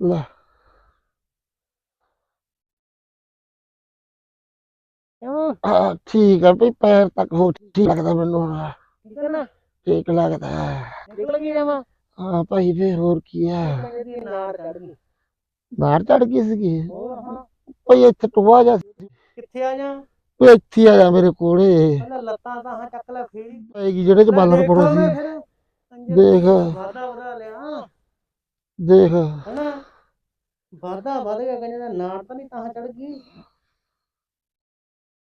ਲੈ। ਕਿਉਂ? ਆ ਠੀਕ ਆ ਭਈ ਪੈਰ ਤੱਕ ਹੋ ਠੀਕ ਲੱਗਦਾ ਮੈਨੂੰ ਹੁਣ। ਠੀਕ ਹੈ ਨਾ ਠੀਕ ਲੱਗਦਾ। ਨਿਕਲ ਗਈ ਜਾਵਾਂ? ਹਾਂ ਭਾਈ ਫੇਰ ਹੋਰ ਕੀ ਆ? ਮੇਰੀ ਨਾੜ ਚੜ ਗਈ। ਨਾਰ ਚੜ ਗਈ ਸੀਗੀ? ਹੋਰ ਹਾਂ। ਭਈ ਇੱਥੇ ਟੁਆ ਜਾ। ਕਿੱਥੇ ਆ ਜਾ? ਓਏ ਇੱਥੇ ਹੀ ਆ ਜਾ ਮੇਰੇ ਕੋਲੇ। ਪਹਿਲਾਂ ਲੱਤਾਂ ਤਾਂ ਹਾਂ ਚੱਕ ਲੈ ਜਿਹੜੇ ਚ ਬਾਲਣ ਪੜੋ ਸੀ ਦੇਖ। ਲਿਆ। ਦੇਖ। ਹਨਾ? ਵਾਦਾ ਵਧ ਗਿਆ ਕਹਿੰਦੇ ਦਾ ਨਾੜ ਤਾਂ ਨਹੀਂ ਤਾਂ ਚੜ ਗਈ।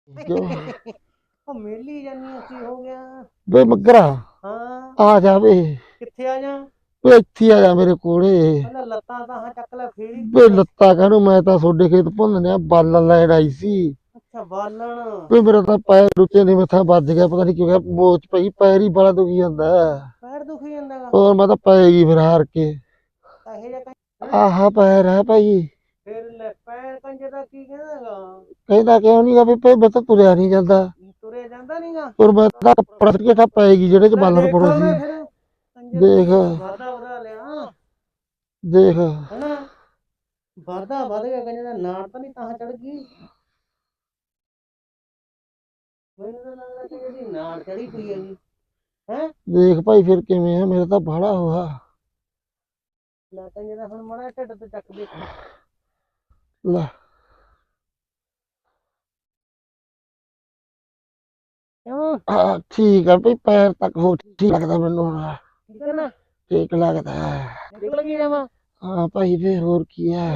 ਉਹ ਮੇਲੀ ਜਾਨੀ ਕੀ ਹੋ ਗਿਆ। ਵੇ ਮਗਰਾ ਹਾਂ। ਆ ਜਾ ਵੇ। ਕਿੱਥੇ ਆ ਜਾ? ਓਏ ਇੱਥੇ ਆ ਜਾ ਮੇਰੇ ਕੋਲੇ। ਲੱਤਾਂ ਤਾਂ ਹਾਂ ਚੱਕ ਲੈ ਫੇੜੀ ਵੇ ਲੱਤਾਂ ਕਾਹਨੂੰ? ਮੈਂ ਤਾਂ ਤੁਹਾਡੇ ਖੇਤ ਭੁੰਨਣਿਆ ਬਾਲਣ ਲੈਣ ਆਈ ਸੀ। ਅੱਛਾ ਬਾਲਣ। ਵੇ ਮੇਰਾ ਤਾਂ ਪੈਰ ਉੱਤੇ ਨਹੀਂ ਮੱਥਾ ਵੱਜ ਗਿਆ ਪਤਾ ਨਹੀਂ ਕਿਉਂ ਗਿਆ ਮੋਚ ਪਈ ਪੈਰ ਹੀ ਬੜਾ ਦੁਖੀ ਜਾਂਦਾ। ਪੈਰ ਦੁਖੀ ਜਾਂਦਾ ਹੋਰ ਮੈਂ ਤਾਂ ਪੈ ਗਈ ਫਿਰ ਹਾਰ ਕੇ। ਇਹ ਜਿਹਾ ਆਹਾ ਪੈਰ ਹੈ ਭਾਈ। ਫਿਰ ਲੈ ਪੈਰ ਕੰਜੇ ਦਾ ਕੀ ਕਹਿੰਦਾਗਾ? ਕਹਿੰਦਾ ਕਿਉਂ ਨਹੀਂ ਗਾ ਵੀ ਭਾਈ ਤੁਰਿਆ ਨਹੀਂ ਜਾਂਦਾ। ਤੁਰਿਆ ਜਾਂਦਾ ਨਹੀਂਗਾ ਔਰ ਮੈਂ ਤਾਂ ਕੱਪੜਾ ਸਿੱਟ ਕੇ ਠਾ ਪੈ ਗਈ ਜਿਹੜੇ ਚ ਬਾਲਣ ਪੜੋ ਸੀ ਦੇਖ। ਵਾਦਾ ਲਿਆ। ਦੇਖ। ਹਨਾ? ਵਾਦਾ ਵਧ ਗਿਆ ਕਹਿੰਦੇ ਦਾ ਨਾੜ ਤਾਂ ਨਹੀਂ ਤਾਂ ਚੜ ਗਈ। ਮੈਨੂੰ ਤਾਂ ਲੱਗਦਾ ਕਿ ਇਹਦੀ ਨਾੜ ਚੜੀ ਪਈ ਹੈਗੀ। ਹੈ? ਦੇਖ ਭਾਈ ਫਿਰ ਕਿਵੇਂ ਆ ਮੇਰਾ ਤਾਂ ਬੜਾ ਹੋਆ ਮੈਂ ਤਾਂ ਜਿਹੜਾ ਹੁਣ ਮੜਾ ਢਿੱਡ ਤੇ ਚੱਕ ਦੇ। ਲੈ। ਕਿਉਂ? ਆ ਠੀਕ ਆ ਭਈ ਪੈਰ ਤੱਕ ਹੋ ਠੀਕ ਲੱਗਦਾ ਮੈਨੂੰ ਹੁਣ। ਠੀਕ ਹੈ ਨਾ? ਠੀਕ ਲੱਗਦਾ। ਨਿਕਲ ਗਈ ਜਾਵਾਂ ਹਾਂ ਭਾਈ ਫੇਰ ਹੋਰ ਕੀ ਆ?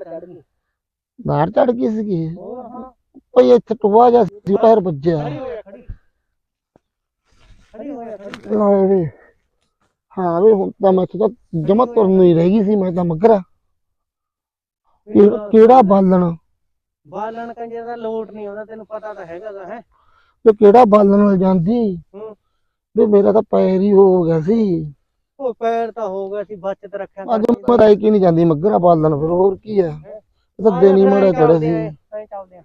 ਚੜ ਗਈ। ਨਾਰ ਚੜ ਗਈ ਸੀਗੀ? ਹੋਰ ਹਾਂ। ਭਾਈ ਇੱਥੇ ਟੁਆ ਜਾ ਸੀ ਪੈਰ ਵੱਜਿਆ। ਖੜੀ ਹੋ ਜਾ ਖੜੀ। ਖੜੀ ਹੋ ਜਾ ਖੜੀ। ਲੈ ਵੇ। ਹਾਂ ਵੇ ਹੁਣ ਤਾਂ ਮੈਂ ਤਾਂ ਜਮਾ ਤੁਰਨ ਹੀ ਰਹਿ ਗਈ ਸੀ ਮੈਂ ਤਾਂ ਮਗਰਾ ਕਿਹੜਾ- ਕਿਹੜਾ ਬਾਲਣ? ਬਾਲਣ ਕੰਜੇ ਦਾ ਲੋਟ ਨਹੀਂ ਆਉਂਦਾ ਤੈਨੂੰ ਪਤਾ ਤਾਂ ਹੈਗਾਗਾ ਹੈ? ਤੇ ਕਿਹੜਾ ਬਾਲਣ ਨਾਲ ਜਾਂਦੀ? ਹੂੰ। ਵੀ ਮੇਰਾ ਤਾਂ ਪੈਰ ਹੀ ਹੋ ਗਿਆ ਸੀ। ਉਹ ਪੈਰ ਤਾਂ ਹੋ ਗਿਆ ਸੀ ਬਚਤ ਰੱਖਿਆ ਅੱਜ ਮੈਂ ਤਾਂ ਕੀ ਨਹੀਂ ਜਾਂਦੀ ਮਗਰਾ ਬਾਲਣ ਫਿਰ ਹੋਰ ਕੀ ਆ ਇਹ ਤਾਂ ਹੀ ਮੜਾ ਚੜਿਆ ਸੀ। ਐਂ ਚੱਲਦੇ ਆ।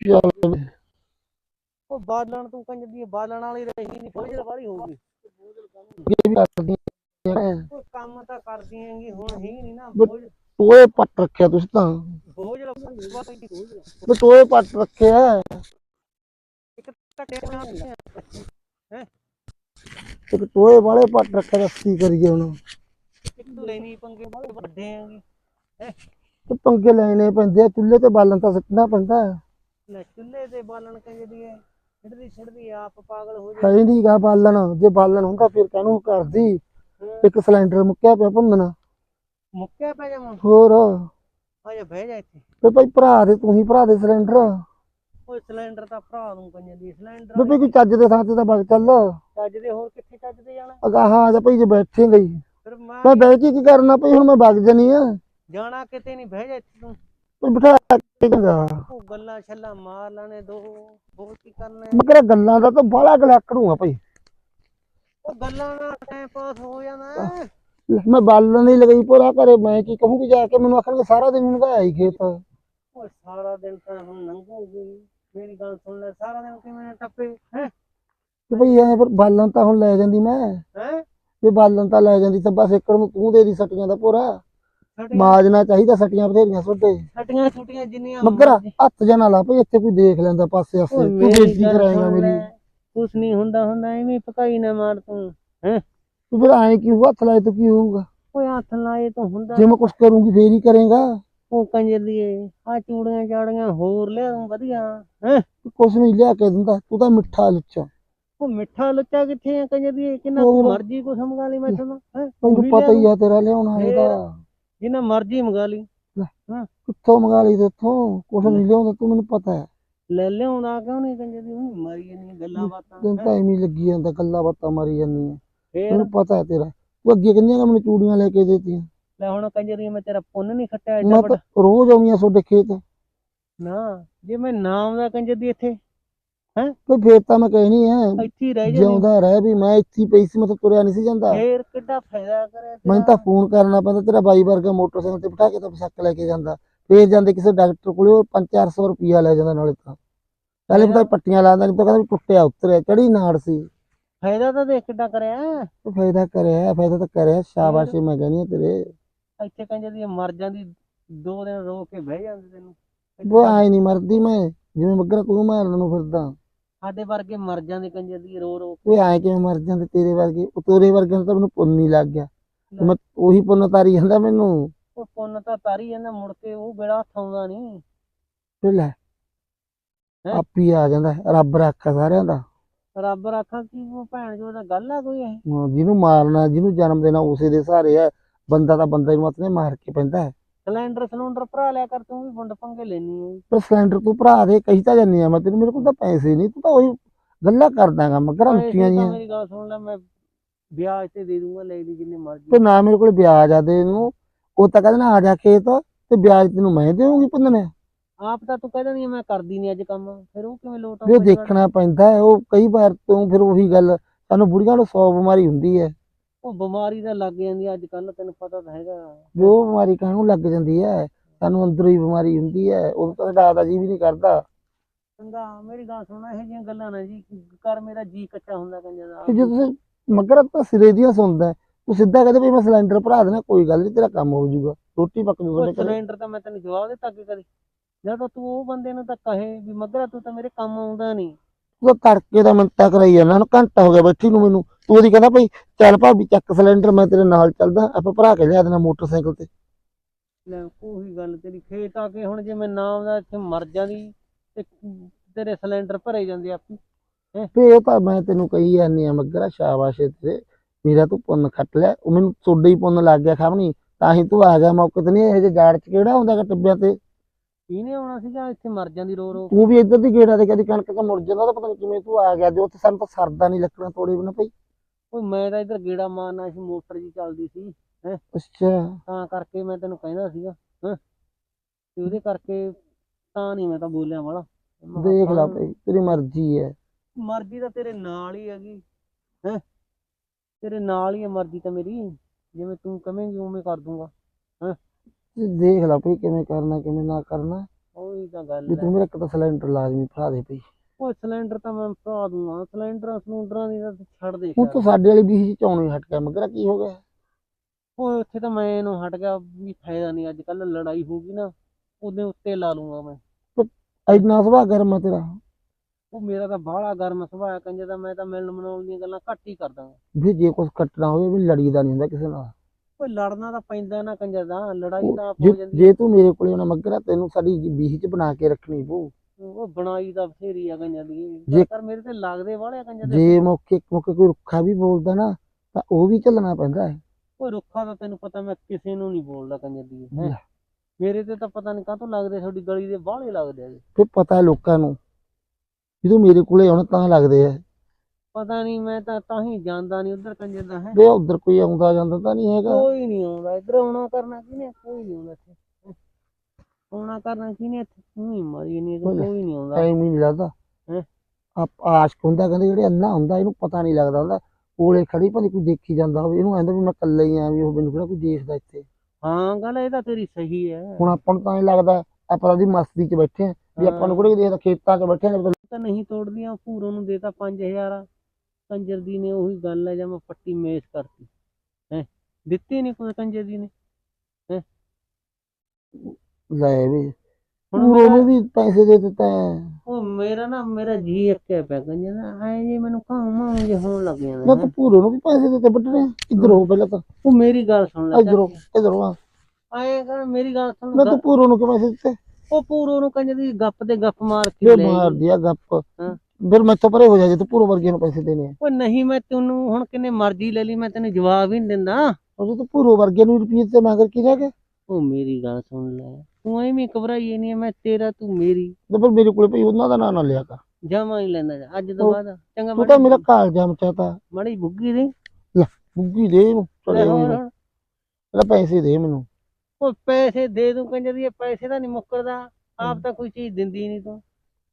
ਚੱਲ। ਉਹ ਬਾਲਣ ਤੂੰ ਕੰਜ ਦੀ ਬਾਲਣ ਵਾਲੀ ਰਹੀ ਨਹੀਂ ਫੌਜਲ ਵਾਲੀ ਹੋਊਗੀ। ਇਹ ਵੀ ਕਰਦੀ ਆ। ਉਹ ਕੰਮ ਤਾਂ ਕਰਦੀ ਹੈਗੀ ਹੁਣ ਹੀ ਨਹੀਂ ਨਾ ਬਟ- ਫੌਜ ਟੋਏ ਪੱਟ ਰੱਖਿਆ ਤੁਸੀਂ ਤਾਂ। ਫੌਜਲ ਵਾਲੀ ਟੋਏ ਪੱਟ ਰੱਖਿਆ। ਇੱਕ ਟੱਟੇ ਨਾਲ ਇੱਕ ਟੋਏ ਵਾਲੇ ਪੱਟ ਰੱਖਿਆ ਤਾਂ ਕੀ ਕਰੀਏ ਹੁਣ? ਲੈਣੀ ਪੰਗੇ ਵਾਲੇ ਵੱਡੇ ਹੈਗੇ ਤੇ ਪੰਗੇ ਲੈਣੇ ਪੈਂਦੇ ਆ ਚੁੱਲ੍ਹੇ ਤੇ ਬਾਲਣ ਤਾਂ ਸਿੱਟਣਾ ਪੈਂਦਾ। ਲੈ ਚੁੱਲ੍ਹੇ ਤੇ ਬਾਲਣ ਕੰਜ ਦੀ ਛਿੜਦੀ ਛਿੜਦੀ ਆਪ ਪਾਗਲ ਹੋ ਜਾ ਹੈ ਹੀ ਨੀ ਗਾ ਬਾਲਣ ਜੇ ਬਾਲਣ ਹੁੰਦਾ ਫਿਰ ਕਾਹਨੂੰ ਕਰਦੀ? ਇੱਕ ਸਿਲੰਡਰ ਮੁੱਕਿਆ ਪਿਆ ਭੰਨਣਾ। ਮੁੱਕਿਆ ਪੈ ਜਾਵਾਂ ਹੋਰ। ਆ ਜਾ ਬਹਿ ਜਾ ਇੱਥੇ। ਤੇ ਭਾਈ ਭਰਾ ਦੇ ਤੂੰ ਹੀ ਭਰਾ ਦੇ ਸਿਲੰਡਰ। ਓਏ ਸਿਲੰਡਰ ਤਾਂ ਭਰਾ ਨੂੰ ਕੰਜ ਦੀ ਸਿਲੰਡਰ ਬਈ ਕੋਈ ਚੱਜ ਦੇ ਥਾਂ ਤੇ ਤਾਂ ਵਗ ਚੱਲ। ਚੱਜ ਦੇ ਹੋਰ ਕਿੱਥੇ ਚੱਜ ਦੇ ਜਾਣਾ? ਅਗਾਹਾਂ ਆ ਜਾ ਭਾਈ ਜੇ ਬੈਠੇ ਗਈ। ਫਿਰ ਮੈਂ ਮੈਂ ਬਹਿ ਕੇ ਕੀ ਕਰਨਾ ਭਾਈ ਹੁਣ ਮੈਂ ਵਗ ਜਾਨੀ ਆ। ਜਾਣਾ ਕਿਤੇ ਨਹੀਂ ਬਹਿ ਜਾ ਇੱਥੇ ਤੂੰ। ਭਾਈ ਬਿਠਾ ਕੇ ਉਹ ਗੱਲਾਂ ਛੱਲਾ ਮਾਰ ਲੈਣੇ ਦੋ ਹੋਰ ਕੀ ਕਰਨਾ ਹੈ? ਮਗਰ ਗੱਲਾਂ ਦਾ ਤਾਂ ਬੜਾ ਗਲਾਕੜੂ ਆ ਭਾਈ। ਉਹ ਗੱਲਾਂ ਨਾਲ ਟਾਈਮ ਪਾਸ ਹੋ ਹੈ। ਮੈਂ ਬਾਲਣ ਨਹੀਂ ਲਗਾਈ ਪੂਰਾ ਘਰੇ ਮੈਂ ਕੀ ਕਹੂੰਗੀ ਜਾ ਕੇ ਮੈਨੂੰ ਆਖਣਗੇ ਸਾਰਾ ਦਿਨ ਲੰਘਾਇਆ ਹੀ ਖੇਤ। ਸਾਰਾ ਦਿਨ ਤਾਂ ਹੁਣ ਲੰਘੂਗੀ। ਮੇਰੀ ਗੱਲ ਸੁਣ ਲੈ ਸਾਰਾ ਦਿਨ ਕਿਵੇਂ ਟੱਪੇ ਹੈ? ਤੇ ਭਾਈ ਐ ਫਿਰ ਬਾਲਣ ਤਾਂ ਹੁਣ ਲੈ ਜਾਂਦੀ ਮੈਂ। ਹੈ? ਵੀ ਬਾਲਣ ਤਾਂ ਲੈ ਜਾਂਦੀ ਸੱਬਾ ਸੇਕੜ ਨੂੰ ਤੂੰ ਦੇ ਦੀ ਸਟੀਆਂ ਦਾ ਪੂਰਾ ਮਾਜਣਾ ਚਾਹੀਦਾ ਸਟੀਆਂ ਬਥੇਰੀਆਂ ਛੋਡੇ ਛਟੀਆਂ ਛੁੱਟੀਆਂ ਜਿੰਨੀਆਂ ਮਗਰਾ ਹੱਥ ਜਨਾ ਲਾ ਭਈ ਇੱਥੇ ਕੋਈ ਦੇਖ ਲੈਂਦਾ ਪਾਸੇ ਆਸੇ। ਤੂੰ ਬੇਇੱਜ਼ਤੀ ਕਰਾਏਗਾ ਮੇਰੀ। ਕੁਛ ਨਹੀਂ ਹੁੰਦਾ ਹੁੰਦਾ ਐਵੇਂ ਪਕਾਈ ਨਾ ਮਾਰ ਤੂੰ ਹੈ? ਤੂੰ ਫਿਰ ਐਂ ਕੀ ਹੱਥ ਲਾਏ ਤਾਂ ਕੀ ਹੋਊਗਾ? ਓਏ ਹੱਥ ਲਾਏ ਤਾਂ ਹੁੰਦਾ। ਜੇ ਮੈਂ ਕੁਛ ਕਰੂੰਗੀ ਫੇਰ ਹੀ ਕਰੇਗਾ। ਉਹ ਕੰਜਰ ਦੀਏ ਆ ਚੂੜੀਆਂ ਚਾੜੀਆਂ ਹੋਰ ਲਿਆ ਵਧੀਆ ਹੈ? ਕੁਛ ਨਹੀਂ ਲਿਆ ਕੇ ਦਿੰਦਾ ਤੂੰ ਤਾਂ ਮਿੱਠਾ ਲੁੱਚਾ। ਉਹ ਮਿੱਠਾ ਲੁੱਚਾ ਕਿੱਥੇ ਆ ਕੰਜਰ ਦੀਏ ਕਿੰਨਾ ਕੁ। ਮਰਜ਼ੀ ਕੁਛ ਮੰਗਾ ਲਈ ਮੈਥੋਂ ਹੈ? ਤੈਨੂੰ ਪਤਾ ਹੀ ਆ ਤੇਰਾ ਲਿਆਉਣਾ ਹੈਗਾ। ਜਿੰਨਾ ਮਰਜ਼ੀ ਮੰਗਾ ਲਈ। ਕਿੱਥੋਂ ਮੰਗਾ ਲਈ ਤੇਥੋਂ ਕੁਛ ਨਹੀਂ ਲਿਆਉਂਦਾ ਤੂੰ ਮੈਨੂੰ ਪਤਾ ਹੈ। ਲੈ ਲਿਆਉਂਦਾ ਕਿਉਂ ਨਹੀਂ ਕੰਜਰ ਦੀ? ਉਹ ਮਰੀ ਜਾਂਦੀਆਂ ਗੱਲਾਂ ਬਾਤਾਂ। ਤੈਨੂੰ ਤਾਂ ਐਵੇਂ ਹੀ ਲੱਗੀ ਜਾਂਦਾ ਗੱਲਾਂ ਬਾਤਾਂ ਮਾਰੀ ਜਾਂਦੀਆਂ ਫੇਰ? ਮੈਨੂੰ ਪਤਾ ਹੈ ਤੇਰਾ। ਤੂੰ ਅੱਗੇ ਕਿੰਨੀਆਂ ਕੁ ਮੈਨੂੰ ਚੂੜੀਆਂ ਲੈ ਕੇ ਦੇਤੀਆਂ? ਲੈ ਹੁਣ ਕੰਜਰ ਦੀ ਮੈਂ ਤੇਰਾ ਪੁੰਨ ਨਹੀਂ ਖੱਟਿਆ ਐਡਾ ਮੈਂ ਵੱਡਾ। ਤਾਂ ਰੋਜ਼ ਆਉਂਦੀਆਂ ਤੁਹਾਡੇ ਖੇਤ। ਨਾ ਜੇ ਮੈਂ ਨਾਮ ਦਾ ਕੰਜਰ ਦੀ ਇੱਥੇ ਕੋਈ ਫੇਰ ਤਾਂ ਮੈਂ ਕਹਿਣੀ ਹੈ ਇੱਥੇ ਹੀ ਰਹਿ ਜਾਂਦੀ ਜਿਉਂਦਾ ਰਹਿ ਵੀ ਮੈਂ ਇੱਥੇ ਹੀ ਪਈ ਸੀ ਮੈਂ ਤਾਂ ਤੁਰਿਆ ਨਹੀਂ ਸੀ ਜਾਂਦਾ। ਫੇਰ ਕਿੱਡਾ ਫਾਇਦਾ ਕਰਿਆ ਮੈਨੂੰ ਤਾਂ ਫੋਨ ਕਰਨਾ ਪੈਂਦਾ ਤੇਰਾ ਬਾਈ ਵਰਗਾ ਮੋਟਰਸਾਈਕਲ ਤੇ ਬਿਠਾ ਕੇ ਤਾਂ ਪਸੱਕ ਲੈ ਕੇ ਜਾਂਦਾ। ਫੇਰ ਜਾਂਦੇ ਕਿਸੇ ਡਾਕਟਰ ਕੋਲੇ ਉਹ 5-400 ਰੁਪਿਆ ਲੈ ਜਾਂਦਾ ਨਾਲੇ ਤਾਂ। ਪਹਿਲੇ ਪਤਾ ਪੱਟੀਆਂ ਲਾਉਂਦਾ ਨਹੀਂ ਤਾਂ ਕਹਿੰਦਾ ਵੀ ਟੁੱਟਿਆ ਉਤਰਿਆ ਚੜੀ ਨਾੜ ਸੀ। ਫਾਇਦਾ ਤਾਂ ਦੇਖ ਕਿੱਡਾ ਕਰਿਆ। ਉਹ ਫਾਇਦਾ ਕਰਿਆ ਫਾਇਦਾ ਤਾਂ ਕਰਿਆ ਸ਼ਾਬਾਸ਼ ਏ ਮੈਂ ਕਹਿੰਦੀ ਹਾਂ ਤੇਰੇ। ਇੱਥੇ ਕੰਜਰ ਦੀ ਮਰ ਜਾਂਦੀ ਦੋ ਦਿਨ ਰੋ ਕੇ ਬਹਿ ਜਾਂਦੇ ਤੈਨੂੰ। ਉਹ ਆਏ ਨਹੀਂ ਮਰਦੀ ਮੈਂ ਜਿਵੇਂ ਮੱਗਰ ਤੂੰ ਮਾਰਨ ਨੂੰ ਫਿਰਦਾ। ਸਾਡੇ ਵਰਗੇ ਮਰ ਜਾਂਦੇ ਕੰਜਰ ਦੀ ਰੋ ਰੋ ਕੇ। ਓਏ ਆਏ ਕਿਵੇਂ ਮਰ ਜਾਂਦੇ ਤੇਰੇ ਵਰਗੇ? ਉਹ ਤੇਰੇ ਵਰਗੇ ਨੂੰ ਤਾਂ ਮੈਨੂੰ ਪੁੰਨ ਨਹੀਂ ਲੱਗ ਗਿਆ। ਤੇ ਮੈਂ ਉਹੀ ਪੁੰਨ ਤਾਰੀ ਜਾਂਦਾ ਮੈਨੂੰ। ਉਹ ਪੁੰਨ ਤਾਂ ਤਾਰੀ ਜਾਂਦਾ ਮੁੜ ਕੇ ਉਹ ਬੇੜਾ ਹੱਥ ਆਉਂਦਾ ਨਹੀਂ। ਤੇ ਲੈ ਹੈਂ? ਆਪੀ ਆ ਜਾਂਦਾ ਰੱਬ ਰੱਖਾ ਸਾਰਿਆਂ ਦਾ। ਰੱਬ ਰੱਖਾ ਕੀ ਉਹ ਭੈਣ ਜੋ ਦਾ ਗੱਲ ਆ ਕੋਈ ਇਹ? ਹਾਂ, ਜਿਹਨੂੰ ਮਾਰਨਾ ਜਿਹਨੂੰ ਜਨਮ ਦੇਣਾ ਉਸੇ ਦੇ ਸਹਾਰੇ ਹੈ ਬੰਦਾ ਤਾਂ ਬੰਦਾ ਨੂੰ ਮਤਨੇ ਮਾਰ ਕੇ ਪੈਂਦਾ। ਹੈ ਸਿਲੰਡਰ ਸਿਲੰਡਰ ਭਰਾ ਲਿਆ ਕਰ ਤੂੰ ਵੀ ਵੰਡ ਪੰਗੇ ਲੈਣੀ ਹੈ ਪਰ ਸਿਲੰਡਰ ਤੂੰ ਭਰਾ ਦੇ ਕਹੀ ਤਾਂ ਜਾਨੀ ਆ ਮੈਂ ਤੈਨੂੰ ਮੇਰੇ ਕੋਲ ਤਾਂ ਪੈਸੇ ਨਹੀਂ ਤੂੰ ਤਾਂ ਉਹੀ ਗੱਲਾਂ ਕਰਦਾਗਾ ਮਗਰਾਂ ਤਾਂ ਜੀਆਂ। ਮੇਰੀ ਗੱਲ ਸੁਣ ਲੈ ਮੈਂ ਵਿਆਜ ਤੇ ਦੇ ਦੂੰਗਾ ਲੈ ਲਈ ਜਿੰਨੇ ਮਰਜ਼ੀ। ਤੇ ਨਾ ਮੇਰੇ ਕੋਲ ਵਿਆਜ ਆ ਦੇ ਇਹਨੂੰ ਉਹ ਤਾਂ ਕਹਿੰਦਾ ਆ ਜਾ ਖੇਤ ਤੇ ਵਿਆਜ ਤੈਨੂੰ ਮੈਂ ਦੇਵਾਂਗੀ ਪੰਦਨੇ ਆਪ ਤਾਂ ਤੂੰ ਕਹਿੰਦਾ ਨਹੀਂ ਮੈਂ ਕਰਦੀ ਨਹੀਂ ਅੱਜ ਕੰਮ ਫਿਰ ਉਹ ਕਿਵੇਂ ਲੋਟ ਆਊਗਾ ਦੇਖਣਾ ਪੈਂਦਾ ਉਹ ਕਈ ਵਾਰ ਤੋਂ ਫਿਰ ਉਹੀ ਗੱਲ ਸਾਨੂੰ ਬੁੜੀਆਂ ਨੂੰ 100 ਬਿਮਾਰੀ ਹੁੰਦੀ ਹੈ। ਉਹ ਬਿਮਾਰੀ ਤਾਂ ਲੱਗ ਜਾਂਦੀ ਅੱਜ ਕੱਲ ਤੈਨੂੰ ਪਤਾ ਤਾਂ ਹੈਗਾ। ਉਹ ਬਿਮਾਰੀ ਕਾਹਨੂੰ ਲੱਗ ਜਾਂਦੀ ਹੈ ਸਾਨੂੰ ਅੰਦਰੋਂ ਹੀ ਬਿਮਾਰੀ ਹੁੰਦੀ ਹੈ ਉਹ ਤਾਂ ਦਾਦਾ ਜੀ ਵੀ ਨਹੀਂ ਕਰਦਾ। ਚੰਗਾ ਮੇਰੀ ਗੱਲ ਸੁਣ ਇਹੋ ਜਿਹੀਆਂ ਗੱਲਾਂ ਨਾ ਜੀ ਕਰ ਮੇਰਾ ਜੀ ਕੱਚਾ ਹੁੰਦਾ ਕੰਜਰ ਦਾ। ਤੇ ਜੇ ਤੁਸੀਂ ਮਗਰ ਤਾਂ ਸਿਰੇ ਦੀਆਂ ਸੁਣਦਾ ਹੈ, ਤੂੰ ਸਿੱਧਾ ਕਹਿੰਦੇ ਵੀ ਮੈਂ ਸਿਲੰਡਰ ਭਰਾ ਦੇਣਾ ਕੋਈ ਗੱਲ ਨਹੀਂ ਤੇਰਾ ਕੰਮ ਹੋ ਜਾਊਗਾ। ਰੋਟੀ ਪੱਕ ਜੂ ਉਹ ਤੁਹਾਡੇ ਸਿਲੰਡਰ ਤਾਂ ਮੈਂ ਤੈਨੂੰ ਜਵਾਬ ਦਿੱਤਾ ਅੱਗੇ ਕਦੇ। ਜਦੋਂ ਤੂੰ ਉਹ ਬੰਦੇ ਨੂੰ ਤਾਂ ਕਹੇ ਵੀ ਮਗਰਾ ਤੂੰ ਤਾਂ ਮੇਰੇ ਕੰਮ ਆਉਂਦਾ ਨਹੀਂ ਉਹ ਤੜਕੇ ਦਾ ਮਿੰਤਾ ਕਰਾਈ ਜਾਂਦਾ ਨੂੰ ਘੰਟਾ ਹੋ ਗਿਆ ਬੈਠੀ ਨੂੰ ਮੈਨੂੰ। ਤੂੰ ਉਹਦੀ ਕਹਿੰਦਾ ਭਈ ਚੱਲ ਭਾਬੀ ਚੱਕ ਸਿਲੰਡਰ ਮੈਂ ਤੇਰੇ ਨਾਲ ਚੱਲਦਾ ਆਪਾਂ ਭਰਾ ਕੇ ਲਿਆ ਦੇਣਾ ਮੋਟਰਸਾਈਕਲ ਤੇ। ਲੈ ਉਹੀ ਗੱਲ ਤੇਰੀ ਖੇਤ ਆ ਕੇ ਹੁਣ ਜੇ ਮੈਂ ਨਾ ਆਉਂਦਾ ਇੱਥੇ ਮਰ ਜਾਂਦੀ ਤੇ ਤੇਰੇ ਸਿਲੰਡਰ ਭਰੇ ਜਾਂਦੇ ਆਪੀ। ਵੀ ਉਹ ਤਾਂ ਮੈਂ ਤੈਨੂੰ ਕਹੀ ਜਾਂਦੀ ਆ ਮੱਗਰਾ ਸ਼ਾਬਾਸ਼ ਤੇਰੇ। ਮੇਰਾ ਤੂੰ ਪੁੰਨ ਖੱਟ ਲਿਆ ਉਹ ਮੈਨੂੰ ਤੁਹਾਡਾ ਹੀ ਪੁੰਨ ਲੱਗ ਗਿਆ ਖਾਵਣੀ ਤਾਂ ਹੀ ਤੂੰ ਆ ਗਿਆ ਮੌਕੇ ਤੇ ਨਹੀਂ ਇਹ ਜੇ ਜਾੜ ਚ ਕਿਹੜਾ ਹੁੰਦਾ ਟਿੱਬਿਆਂ ਤੇ? ਇਹਨੇ ਆਉਣਾ ਸੀਗਾ ਇੱਥੇ ਮਰ ਜਾਂਦੀ ਰੋ ਰੋ ਤੂੰ ਵੀ ਇੱਧਰ ਦੀ ਗੇੜਾ ਤੇ ਕਦੀ ਕਣਕ ਤਾਂ ਮੁੜ ਜਾਂਦਾ ਤਾਂ ਪਤਾ ਨਹੀਂ ਕਿਵੇਂ ਤੂੰ ਆ ਗਿਆ ਜੋ ਉੱਥੇ ਸਾਨੂੰ ਤਾਂ ਸਰਦਾ ਨਹੀਂ ਲੱਕੜਾਂ ਤੋੜੇ ਬਿਨਾ ਭਈ। ਓਏ ਮੈਂ ਤਾਂ ਇੱਧਰ ਗੇੜਾ ਮਾਰਨਾ ਸੀ ਮੋਟਰ ਜੀ ਚੱਲਦੀ ਸੀ ਅੱਛਾ। ਤਾਂ ਕਰਕੇ ਮੈਂ ਤੈਨੂੰ ਕਹਿੰਦਾ ਸੀਗਾ ਹਾਂ। ਤੇ ਉਹਦੇ ਕਰਕੇ ਤਾਂ ਨਹੀਂ ਮੈਂ ਤਾਂ ਬੋਲਿਆ ਵਾਲਾ। ਮੈਂ ਕਿਹਾ ਦੇਖ ਲੈ ਭਈ ਤੇਰੀ ਮਰਜ਼ੀ ਹੈ ਮਰਜ਼ੀ ਤਾਂ ਤੇਰੇ ਨਾਲ ਹੀ ਹੈਗੀ ਹੈ। ਤੇਰੇ ਨਾਲ ਹੀ ਹੈ ਮਰਜ਼ੀ ਤਾਂ ਮੇਰੀ। ਜਿਵੇਂ ਤੂੰ ਕਹੇਂਗੀ ਉਵੇਂ ਕਰ ਦੂੰਗਾ। ਦੇਖ ਲੈ ਭਈ ਕਿਵੇਂ ਕਰਨਾ ਕਿਵੇਂ ਨਾ ਕਰਨਾ। ਉਹੀ ਤਾਂ ਗੱਲ ਵੀ ਹੈ। ਤੂੰ ਮੇਰਾ ਇੱਕ ਤਾਂ ਸਿਲੰਡਰ ਲਾਜ਼ਮੀ ਭਰਾ ਦੇ ਭਈ ਉਹ ਸਿਲੰਡਰ ਤਾਂ ਮੈਂ ਭਰਾ ਦੂੰਗਾ। ਸਿਲੰਡਰਾਂ ਸਿਲੰਡਰਾਂ ਦੀ ਤਾਂ ਤੂੰ ਛੱਡ ਦੇ ਹੁਣ। ਤੂੰ ਸਾਡੇ ਵਾਲੀ ਬੀਹੀ ਚ ਚੌਣੀ ਹਟ ਗਿਆ ਮਗਰਾ ਕੀ ਹੋ ਗਿਆ? ਓਏ ਉੱਥੇ ਤਾਂ ਮੈਂ ਇਹਨੂੰ ਹਟ ਗਿਆ ਵੀ ਫਾਇਦਾ ਨਹੀਂ ਅੱਜ ਕੱਲ ਲੜਾਈ ਹੋਊਗੀ ਨਾ ਉਹਦੇ ਉੱਤੇ ਲਾ ਲੂੰਗਾ ਮੈਂ। ਇੰਨਾ ਸੁਭਾਅ ਗਰਮ ਆ ਤੇਰਾ। ਉਹ ਮੇਰਾ ਤਾਂ ਬਾਹਲਾ ਗਰਮ ਸੁਭਾਅ ਹੈ ਕੰਜੇ ਦਾ ਮੈਂ ਤਾਂ ਮਿਲਣ ਮਨਾਉਣ ਦੀਆਂ ਗੱਲਾਂ ਘੱਟ ਹੀ ਕਰਦਾ ਵੀ। ਜੇ ਕੁਝ ਕੱਟਣਾ ਹੋਵੇ ਵੀ ਲੜੀਦਾ ਨਹੀਂ ਹੁੰਦਾ ਕਿਸੇ ਨਾਲ। ਓਏ ਲੜਨਾ ਤਾਂ ਪੈਂਦਾ ਨਾ ਕੰਜਰ ਦਾ ਲੜਾਈ ਤਾਂ ਆਪ ਜੇ ਹੋ ਜਾਂਦੀ ਜੇ ਤੂੰ ਮੇਰੇ ਕੋਲੇ ਆਉਣਾ ਮਗਰਾ ਤੈਨੂੰ ਸਾਡੀ ਬੀਹੀ ਚ ਬਣਾ ਕੇ ਰੱਖਣੀ ਪਊ ਉਹ ਬਣਾਈ ਤਾਂ ਬਥੇਰੀ ਆ ਕੰਜਰ ਦੀ ਜੇ- ਪਰ ਮੇਰੇ ਤੇ ਲੱਗਦੇ ਵਾਲੇ ਆ ਕੰਜਰ ਦੇ ਜੇ ਮੌਕੇ ਮੌਕੇ ਕੋਈ ਰੁੱਖਾ ਵੀ ਬੋਲਦਾ ਨਾ ਤਾਂ ਉਹ ਵੀ ਚੱਲਣਾ ਪੈਂਦਾ ਹੈ ਓਏ ਰੁੱਖਾ ਤਾਂ ਤੈਨੂੰ ਪਤਾ ਮੈਂ ਕਿਸੇ ਨੂੰ ਨਹੀਂ ਬੋਲਦਾ ਕੰਜਰ ਦੀ ਹੈਂ। ਲੈ। ਮੇਰੇ ਤੇ ਤਾਂ ਪਤਾ ਨਹੀਂ ਕਾਹਤੋਂ ਲੱਗਦੇ ਤੁਹਾਡੀ ਗਲੀ ਦੇ ਬਾਹਲੇ ਲੱਗਦੇ ਆ ਜੀ। ਫਿਰ ਪਤਾ ਹੈ ਲੋਕਾਂ ਨੂੰ ਜਦੋਂ ਮੇਰੇ ਕੋਲੇ ਆਉਣਾ ਤਾਂ ਲੱਗਦੇ ਆ ਪਤਾ ਨਹੀਂ ਮੈਂ ਤਾਂ ਤਾਂ ਹੀ ਜਾਂਦਾ ਨਹੀਂ ਉਧਰ ਕੰਜਰ ਦਾ ਹੈ? ਵੀ ਉਧਰ ਕੋਈ ਆਉਂਦਾ ਜਾਂਦਾ ਤਾਂ ਨਹੀਂ ਹੈਗਾ। ਕੋਈ ਨਹੀਂ ਆਉਂਦਾ ਇੱਧਰ ਆਉਣਾ ਕਰਨਾ ਕਿਹਨੇ ਕੋਈ ਨਹੀਂ ਆਉਂਦਾ ਇੱਥੇ। ਆਉਣਾ ਕਰਨਾ ਕਿਹਨੇ ਇੱਥੇ? ਤੂੰ ਹੀ ਮਰੀ ਨਹੀਂ। ਕੋਈ ਨਹੀਂ ਆਉਂਦਾ। ਟਾਈਮ ਹੀ ਨਹੀਂ ਲੱਗਦਾ। ਆਪ ਆਸ਼ਕ ਹੁੰਦਾ ਕਹਿੰਦੇ ਜਿਹੜੇ ਅੰਨਾ ਹੁੰਦਾ ਇਹਨੂੰ ਪਤਾ ਨਹੀਂ ਲੱਗਦਾ ਹੁੰਦਾ। ਕੋਲੇ ਖੜੀ ਭਾਵੇਂ ਕੋਈ ਦੇਖੀ ਜਾਂਦਾ ਹੋਵੇ ਇਹਨੂੰ ਆਂਦਾ ਵੀ ਮੈਂ ਇਕੱਲਾ ਹੀ ਆ ਵੀ ਉਹ ਮੈਨੂੰ ਕਿਹੜਾ ਕੋਈ ਦੇਖਦਾ ਇੱਥੇ। ਹਾਂ ਗੱਲ ਇਹ ਤਾਂ ਤੇਰੀ ਸਹੀ ਹੈ ਹੁਣ ਆਪਾਂ ਨੂੰ ਤਾਂ ਇਹ ਲੱਗਦਾ ਆਪਾਂ ਤਾਂ ਮਸਤੀ 'ਚ ਬੈਠੇ ਆ ਵੀ ਆਪਾਂ ਨੂੰ ਕਿਹੜਾ ਕੋਈ ਦੇਖਦਾ ਖੇਤਾਂ 'ਚ ਬੈਠੇ ਆ ਤਾਂ ਨਹੀਂ ਤੋੜਦੀਆਂ ਭੂਰੋ ਨੂੰ ਦੇਤਾ 5000 ਕੰਜਰ ਦੀ ਨੇ ਉਹੀ ਗੱਲ ਹੈ ਜਾਂ ਮੈਂ ਪੱਟੀ ਮੇਸ ਕਰਤੀ। ਹੈ? ਦਿੱਤੀ ਨਹੀਂ ਕੋਈ ਕੰਜਰ ਦੀ ਨੇ? ਲੈ ਵੀ। ਹੁਣ ਨੂੰ ਵੀ ਪੈਸੇ ਦੇ ਦਿੱਤਾ ਹੈ। ਉਹ ਮੇਰਾ ਨਾ ਮੇਰਾ ਜੀ ਅੱਕਿਆ ਪਿਆ ਕੰਜਰ ਦਾ। ਐ ਜੇ ਮੈਨੂੰ ਘਾਉ ਜੇ ਹੋਣ ਲੱਗ ਨਾ ਜਾਂਦਾ ਤੂੰ ਪੂਰੋ ਨੂੰ ਵੀ ਪੈਸੇ ਦਿੱਤੇ ਵੱਢਣੇ। ਇੱਧਰ ਹੋ ਪਹਿਲਾਂ ਤਾਂ। ਉਹ ਮੇਰੀ ਗੱਲ ਸੁਣ ਲੈ ਇੱਧਰ ਹੋ ਇੱਧਰ ਹੋ ਆਏ ਕਰ ਮੇਰੀ ਗੱਲ ਸੁਣ ਨਾ ਤੂੰ ਪੂਰੋ ਨੂੰ ਕਿਵੇਂ ਪੈਸੇ ਦਿੱਤੇ? ਉਹ ਪੂਰੋ ਨੂੰ ਕੰਜਰ ਦੀ ਗੱਪ ਤੇ ਗੱਪ ਮਾਰ ਕੇ ਲੈ ਮਾਰ ਗਈ। ਦਿਆ ਗੱਪ। ਹਾਂ। ਫਿਰ ਮੈਥੋਂ ਪਰੇ ਹੋ ਜਾ ਜੇ ਤੂੰ ਪੂਰੋ ਵਰਗੇ ਨੂੰ ਪੈਸੇ ਦੇਣੇ ਆ। ਉਹ ਨਹੀਂ ਮੈਂ ਤੈਨੂੰ ਹੁਣ ਕਿੰਨੇ ਮਰਜ਼ੀ ਲੈ ਲਈ ਮੈਂ ਤੈਨੂੰ ਜਵਾਬ ਹੀ ਨਹੀਂ ਦਿੰਦਾ। ਉਹ ਤੂੰ ਪੂਰੋ ਵਰਗੇ ਨੂੰ ਰੁਪਈਏ ਤੇ ਮਗਰ ਕੀ ਰਹਿ ਗਿਆ? ਉਹ ਮੇਰੀ ਗੱਲ ਸੁਣ ਲੈ ਤੂੰ ਐਵੇਂ ਘਬਰਾਈ ਨਹੀਂ ਮੈਂ ਤੇਰਾ ਤੂੰ ਮੇਰੀ। ਤੇ ਫਿਰ ਮੇਰੇ ਕੋਲੇ ਭਈ ਉਹਨਾਂ ਦਾ ਨਾਂ ਨਾ ਲਿਆ ਕਰ। ਜਮਾ ਹੀ ਲੈਂਦਾ ਜਾ। ਅੱਜ ਤੋਂ ਉਹ- ਬਾਅਦ। ਚੰਗਾ ਤੂੰ ਤਾਂ ਮੇਰਾ ਕਾਲਜਾ ਮਚਾਤਾ ਮਾੜੀ ਬੁੱਗੀ ਦੇ। ਬੁੱਗੀ ਦੇ ਇਹਨੂੰ ਚਲੇ ਹੋਰ ਇਹਨੂੰ ਪੈਸੇ ਦੇ ਮੈਨੂੰ। ਉਹ ਪੈਸੇ ਦੇ ਦੂੰ ਕੰਜਰ ਦੀ ਪੈਸੇ ਤਾਂ ਨਹੀਂ ਮੁੱਕਰਦਾ। ਆਪ ਤਾਂ ਕੋਈ ਚੀਜ਼ ਦਿੰਦੀ ਨਹੀਂ ਤੂੰ।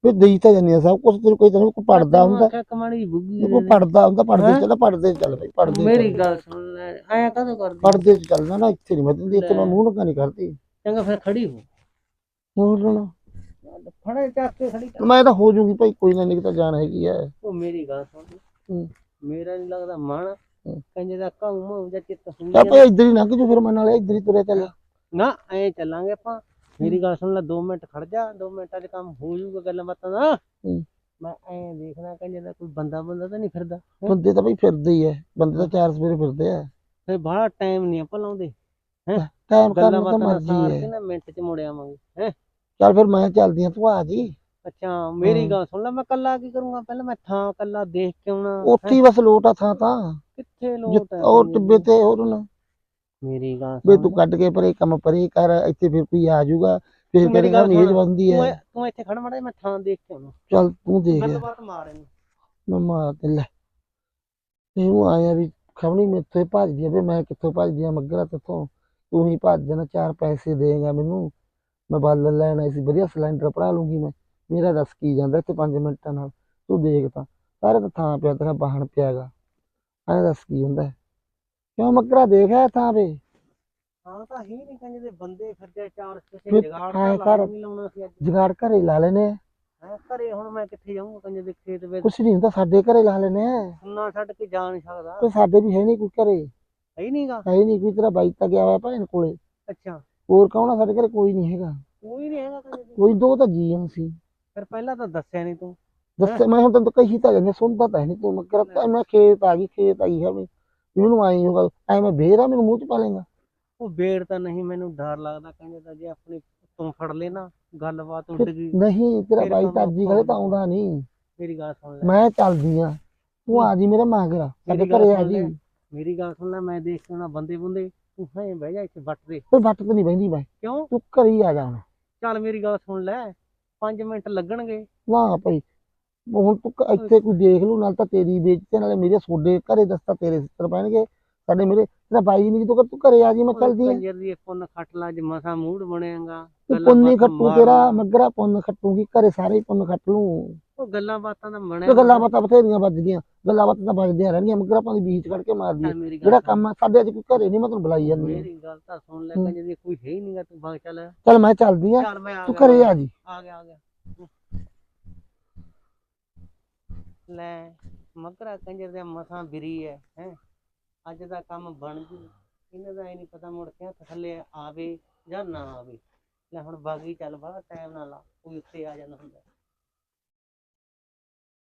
ਫਿਰ ਦੇਈ ਤਾਂ ਜਾਂਦੀ ਆ ਸਭ ਕੁਝ ਕੋਈ ਤੈਨੂੰ ਕੋਈ ਪੜਦਾ ਹੁੰਦਾ। ਕਮਾੜੀ ਬੁੱਗੀ ਕੋਈ ਦੇ ਪੜਦਾ ਹੁੰਦਾ ਪੜਦੇ? ਚੱਲ ਪੜਦੇ ਚੱਲ ਬਈ ਪੜਦੇ। ਮੇਰੀ ਗੱਲ ਸੁਣ ਲੈ ਐਂ ਕਦੋਂ ਕਰਦੀ? ਪੜਦੇ ਚ ਚੱਲਣਾ ਨਾ ਇੱਥੇ ਨਹੀਂ ਮੈਂ ਤੈਨੂੰ ਇੱਥੇ ਮੈਂ ਲੈ। ਮੂੰਹ ਲਗਾ ਨਹੀਂ ਕਰਦੀ। ਚੰਗਾ ਫਿਰ ਖੜੀ ਹੋ। ਹੋਰ ਲੈਣਾ ਫੜੇ ਚੱਕ ਕੇ ਖੜੀ ਕਰ। ਮੈਂ ਤਾਂ ਹੋ ਜੂਗੀ ਭਾਈ ਕੋਈ ਨਾ ਨਿਕ ਤਾਂ ਜਾਣ ਹੈਗੀ ਐ। ਉਹ ਮੇਰੀ ਗੱਲ ਸੁਣ। ਮੇਰਾ ਨਹੀਂ ਲੱਗਦਾ ਮਨ। ਕੰਜੇ ਦਾ ਮਾਉ ਜਾਂ ਚਿੱਤ ਹੁੰਦੀ ਚੱਲ ਭਾਈ ਇੱਧਰ ਹੀ ਲੰਘ ਜੂ ਫਿਰ ਮੈਂ ਨਾਲੇ ਇੱਧਰ ਹੀ ਤੁਰੇ ਚੱਲ। ਨਾ ਐ ਚੱਲਾਂਗੇ ਆਪਾਂ। ਮੇਰੀ ਗੱਲ ਸੁਣ ਲੈ 2 ਮਿੰਟ ਖੜ ਜਾ 2 ਮਿੰਟਾਂ 'ਚ ਕੰਮ ਹੋ ਜਾਊਗਾ ਗੱਲਾਂ ਬਾਤਾਂ ਦਾ। ਹੂੰ। ਮੈਂ ਐ ਦੇਖਣਾ ਕੰਜੇ ਦਾ ਕੋਈ ਬੰਦਾ ਬੰਦਾ ਤਾਂ ਨਹੀਂ ਫਿਰਦਾ ਹੈਂ? ਬੰਦੇ ਤਾਂ ਭਾਈ ਫਿਰਦੇ ਹੀ ਐ ਬੰਦੇ ਤਾਂ ਚਾਰ ਸਵੇਰੇ ਫਿਰਦੇ ਆ। ਫਿਰ ਬਾਹਲਾ ਟਾਈਮ ਨਹੀਂ ਆਪਾਂ ਲਾਉਂਦੇ ਟਾਈਮ ਗੱਲਾਂ ਕਰਨ ਤਾਂ ਬਾਤਾਂ ਮਰਜ਼ੀ ਸਾਰ ਐ ਕੇ ਨਾ ਮਿੰਟ 'ਚ ਮੁੜ ਆਵਾਂਗੇ ਹੈ। ਚੱਲ ਫਿਰ ਮੈਂ ਚੱਲਦੀ ਆ ਤੂੰ ਆ ਜੀ। ਅੱਛਾ ਮੇਰੀ ਹਾਂ। ਗੱਲ ਸੁਣ ਲੈ ਮੈਂ ਕੱਲਾ ਕੀ ਕਰੂੰਗਾ? ਪਹਿਲਾਂ ਮੈਂ ਥਾਂ ਕੱਲਾ ਦੇਖ ਕੇ ਆਉਣਾ ਉੱਥੇ ਹੀ। ਬਸ ਲੋਟ ਆ ਥਾਂ ਤਾਂ। ਕਿੱਥੇ ਲੋਟ ਜਿੱਥੇ ਹੈ ਉਹ ਟਿੱਬੇ ਤੇ ਹੋਰ ਨਾ। ਮੇਰੀ ਗੱਲ ਵੇ ਤੂੰ ਕੱਢ ਕੇ ਪਰੇ ਕੰਮ ਪਰੇ ਕਰ ਇੱਥੇ ਫਿਰ ਕੋਈ ਆ ਜਾਊਗਾ ਫਿਰ ਕਰੇਗਾ ਮੇਜ ਸੁਣ। ਬੰਦੀ ਤੂੰ ਇੱਥੇ ਖੜ ਮੜਾ ਮੈਂ ਥਾਂ ਦੇਖ ਕੇ ਆਉਣਾ। ਚੱਲ ਤੂੰ ਦੇਖ। ਗੱਲਬਾਤ ਮਾਰ ਇਹਨੂੰ ਮੈਂ ਮਾਰ ਤੇ ਲੈ। ਇਹਨੂੰ ਆਇਆ ਵੀ ਖਵਣੀ ਮੇਥੇ ਭੱਜਦੀ ਆ ਵੀ ਮੈਂ ਕਿੱਥੋਂ ਭੱਜਦੀ ਆ ਮੱਗਰਾ ਤੇਥੋਂ ਤੂੰ ਹੀ ਭੱਜ ਜਾਣਾ ਚਾਰ ਪੈਸੇ ਦੇਗਾ ਮੈਨੂੰ। ਮੈਂ ਬਾਲਣ ਲੈਣ ਸੀ ਵਧੀਆ ਸਿਲੰਡਰ ਭਰਾ ਲੂੰਗੀ ਮੈਂ। ਮੇਰਾ ਦੱਸ ਕੀ ਜਾਂਦਾ ਇੱਥੇ 5 ਮਿੰਟਾਂ ਨਾਲ। ਤੂੰ ਦੇਖ ਤਾਂ। ਸਾਰੇ ਤਾਂ ਥਾਂ ਪਿਆ ਤੇਰਾ ਬਾਹਣ ਪਿਆਗਾ। ਐਂ ਦੱਸ ਕੀ ਹੁੰਦਾ ਹੈ? ਕਿਉਂ ਮੱਗਰਾ ਦੇਖਿਆ ਥਾਂ ਵੇ ਹਾਂ ਤਾਂ ਹੀ ਨਹੀਂ ਕਹਿੰਦੇ ਬੰਦੇ ਫਿਰਦੇ ਚਾਰ ਕਿਸੇ ਫਿਰ ਜਗਾੜ ਐਂ ਤਾਂ ਕਰ। ਲਾ ਨਹੀਂ ਲਾਉਣਾ ਸੀ ਅੱਜ। ਜਗਾੜ ਘਰੇ ਲਾ ਲੈਨੇ ਆ। ਹੈ ਘਰੇ ਹੁਣ ਮੈਂ ਕਿੱਥੇ ਜਾਊਂਗਾ ਕੰਜੇ ਦੇ ਖੇਤ ਵਿੱਚ? ਕੁਛ ਨਹੀਂ ਹੁੰਦਾ ਸਾਡੇ ਘਰੇ ਲਾ ਲੈਨੇ ਆ। ਸੁੰਨਾ ਛੱਡ ਕੇ ਜਾ ਨਹੀਂ ਸਕਦਾ। ਤੇ ਸਾਡੇ ਵੀ ਹੈ ਨਹੀਂ ਕੋਈ ਘਰੇ। ਹੈ ਹੀ ਨਹੀਂਗਾ। ਹੈ ਨਹੀਂ ਕੋਈ ਤੇਰਾ ਬਾਈ ਤਾਂ ਗਿਆ ਹੋਇਆ ਭੈਣ ਕੋਲੇ। ਅੱਛਾ। ਹੋਰ ਕੌਣ ਆ ਸਾਡੇ ਘਰੇ? ਕੋਈ ਨਹੀਂ ਹੈਗਾ। ਕੋਈ ਨਹੀਂ ਹੈਗਾ ਕੰਜੇ ਦੇ। ਕੋਈ ਦੋ ਤਾਂ ਜੀ ਹਾਂ ਸੀ। ਫਿਰ ਪਹਿਲਾਂ ਤਾਂ ਦੱਸਿਆ ਨਹੀਂ ਤੂੰ। ਦੱਸੇ ਮੈਂ ਹੁਣ ਤੈਨੂੰ ਕਹੀ ਤਾਂ ਜਾਂਦੇ ਸੁਣਦਾ ਤਾਂ ਹੈ ਨਹੀਂ ਤੂੰ। ਮੈਂ ਕਰਤਾ ਮੈਂ ਖੇਤ ਆ ਗਈ ਖੇਤ ਆਈ ਹੈ ਵੀ ਮੈਨੂੰ ਆਈ ਹੋਗਾ ਐ ਮੈਂ ਬੇਰਾ ਮੈਨੂੰ ਮੂੰਹ ਚ ਪਾ ਲੇਗਾ ਉਹ ਬੇੜ ਤਾਂ ਨਹੀਂ ਮੈਨੂੰ ਡਰ ਲੱਗਦਾ ਕਹਿੰਦੇ ਤਾਂ ਜੇ ਆਪਣੀ ਤੂੰ ਫੜ ਲੈ ਨਾ ਗੱਲਬਾਤ ਉੱਡ ਗਈ। ਨਹੀਂ ਤੇਰਾ ਬਾਈ ਕੰਮ ਤਾਂ ਅੱਜ ਹੀ ਔਖਾ ਗਲੇ ਤਾਂ ਆਉਂਦਾ ਨਹੀਂ। ਮੇਰੀ ਗੱਲ ਸੁਣ ਲੈ। ਮੈਂ ਚੱਲਦੀ ਆ। ਤੂੰ ਆ ਜੀ ਮੇਰੇ ਮਾਗਰਾ ਸਾਡੇ ਘਰੇ ਆ ਜੀ। ਮੇਰੀ ਗੱਲ ਸੁਣ ਲੈ ਮੈਂ ਦੇਖ ਆਉਣਾ ਬੰਦੇ ਬੰਦੇ ਤੂੰ ਹਾਂ ਬਹਿ ਜਾ ਇੱਥੇ ਵੱਟ ਦੇ। ਕੋਈ ਵੱਟ ਤੇ ਨਹੀਂ ਬੈਂਦੀ ਮੈਂ। ਕਿਉਂ? ਤੂੰ ਘਰੇ ਹੀ ਆ ਜਾ ਹੁਣ। ਚੱਲ ਮੇਰੀ ਗੱਲ ਸੁਣ ਲੈ 5 ਮਿੰਟ ਲੱਗਣਗੇ। ਨਾ ਭਾਈ ਹੁਣ ਤੂੰ ਕ- ਇੱਥੇ ਕੋਈ ਦੇਖ ਲੂ ਨਾਲ ਤਾਂ ਤੇਰੀ ਬੇਇੱਜ਼ਤੀ ਨਾਲੇ ਮੇਰੇ ਸੋਡੇ ਘਰੇ ਦੱਸਤਾ ਤੇਰੇ ਸਿੱਤਰ ਪੈਣਗੇ। ਸਾਡੇ ਮੇਰੇ ਤੇਰਾ ਬਾਈ ਨਹੀਂ ਜਦੋਂ ਤੂੰ ਘਰੇ ਆ ਜੀ ਮੈਂ ਚੱਲਦੀ ਆ। ਕੰਜਰ ਦੀ ਪੁੰਨ ਖੱਟ ਲਾ ਜੇ ਮਸਾ ਮੂਡ ਬਣੇਗਾ। ਤੂੰ ਗੱਲਾਂ ਪੁੰਨੀ ਬਾਤਾਂ ਖੱਟੂ ਮਾਰ ਤੇਰਾ। ਮੱਗਰਾ ਪੁੰਨ ਖੱਟੂਗੀ ਘਰੇ ਸਾਰੇ ਹੀ ਪੁੰਨ ਖੱਟ ਲੂੰ ਉਹ ਗੱਲਾਂ ਬਾਤਾਂ ਦਾ ਬਣਿਆ ਤੇ ਗੱਲਾਂ ਬਾਤਾਂ ਬਥੇਰੀਆਂ ਵੱਜ ਗਈਆਂ ਗੱਲਾਂ ਬਾਤਾਂ ਤਾਂ ਵੱਜਦੀਆਂ ਰਹਿਣਗੀਆਂ ਮਗਰ ਦੀ ਬੀਚ ਕੱਢ ਕੇ ਮੇਰੀ ਜਿਹੜਾ। ਕੰਮ ਆ ਸਾਡੇ ਅੱਜ ਕੋਈ ਘਰੇ ਨਹੀਂ ਮੈਂ ਤੈਨੂੰ ਬੁਲਾਈ ਜਾਂਦੀ ਆ। ਮੇਰੀ ਗੱਲ ਤਾਂ ਸੁਣ ਲੈ ਹੂੰ। ਕੰਜਰ ਦੀ ਕੋਈ ਹੈ ਹੀ ਨਹੀਂਗਾ ਤੂੰ ਭਾਗ ਚੱਲ। ਚੱਲ ਮੈਂ ਚੱਲਦੀ ਆ ਚੱਲ ਮੈਂ ਆ ਤੂੰ ਗਿਆ। ਘਰੇ ਆ ਜੀ ਆ ਗਿਆ ਆ ਗਿਆ। ਲੈ ਮਗਰਾ ਕੰਜਰ ਦੇ ਮਸਾਂ ਬਿਰੀ ਹੈ ਹੈ। ਅੱਜ ਦਾ ਕੰਮ ਬਣ ਜੂ। ਇਹਨਾਂ ਦਾ ਇਹ ਨਹੀਂ ਪਤਾ ਮੁੜ ਕੇ ਹੱਥ ਥੱਲੇ ਆਵੇ ਜਾਂ ਨਾ ਆਵੇ। ਲੈ ਹੁਣ ਬਾਗੀ ਚੱਲ ਬੜਾ ਟਾਈਮ ਨਾਲ ਆ ਕੋਈ ਉੱਤੇ ਆ ਜਾਂਦਾ ਹੁੰਦਾ।